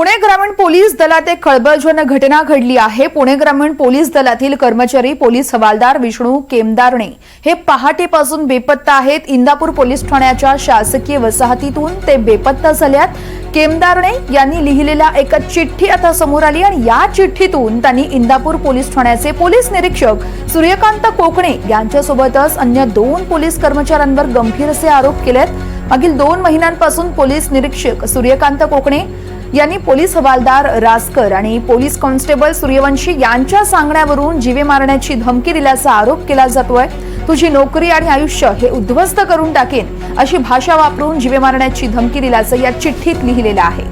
पुणे ग्रामीण पोलीस दलात एक खळबळजनक घटना घडली आहे. पुणे ग्रामीण पोलीस दलातील कर्मचारी पोलीस हवालदार विष्णू केमदारणे हे पहाटेपासून बेपत्ता आहेत. इंदापूर पोलीस ठाण्याच्या शासकीय वसाहतीतून ते बेपत्ता झाल्यात. केमदारणे यांनी लिहिलेल्या एका चिठ्ठी आता समोर आली आणि या चिठ्ठीतून त्यांनी इंदापूर पोलीस ठाण्याचे पोलीस निरीक्षक सूर्यकांत कोकणे यांच्यासोबतच अन्य दोन पोलीस कर्मचाऱ्यांवर गंभीर असे आरोप केलेत. मागील दोन महिन्यांपासून पोलीस निरीक्षक सूर्यकांत कोकणे यांनी पोलीस हवालदार रासकर आणि पोलीस कॉन्स्टेबल सूर्यवंशी यांच्या सांगण्यावरून जीवे मारण्याची धमकी दिल्याचा आरोप केला जातोय. तुझी नोकरी आणि आयुष्य हे उद्ध्वस्त करून टाकेन अशी भाषा वापरून जीवे मारण्याची धमकी दिल्याचं या चिठ्ठीत लिहिलेलं आहे.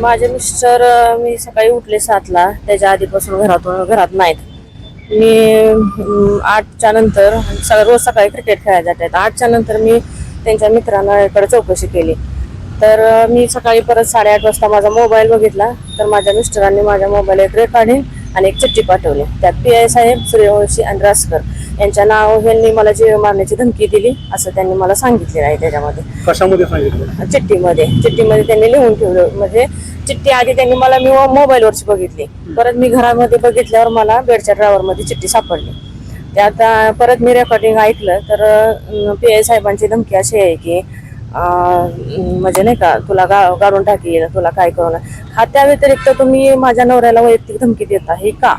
माझे मिस्टर मी सकाळी उठले सातला. त्याच्या आधीपासून घरातून घरात नाहीत. मी आठच्या नंतर सगळं रोज सकाळी क्रिकेट खेळायला जातात. आठच्या नंतर मी त्यांच्या मित्रांना इकडे चौकशी केली. तर मी सकाळी परत साडेआठ वाजता माझा मोबाईल बघितला. तर माझ्या मिस्टरांनी माझ्या मोबाईल एक रेकॉर्डिंग आणि एक चिठ्ठी पाठवली. त्यात पी आय साहेब सूर्यवंशी आणि रासकर यांच्या नाव यांनी मला जीव मारण्याची धमकी दिली असं त्यांनी मला सांगितलेलं आहे त्याच्यामध्ये. कशामध्ये सांगितलं? चिठ्ठीमध्ये. चिठ्ठीमध्ये त्यांनी लिहून ठेवलं. म्हणजे चिठ्ठी आधी त्यांनी मला मी मोबाईलवरची बघितली. परत मी घरामध्ये बघितल्यावर मला बेडच्या ड्रायव्हरमध्ये चिठ्ठी सापडली. ते आता परत मी रेकॉर्डिंग ऐकलं तर पी आय साहेबांची धमकी अशी आहे की म्हणजे नाही का तुला गा गाडून टाकील तुला काय करू हा त्या व्यतिरिक्त तुम्ही माझ्या नवऱ्याला वैयक्तिक धमकी देता हे का?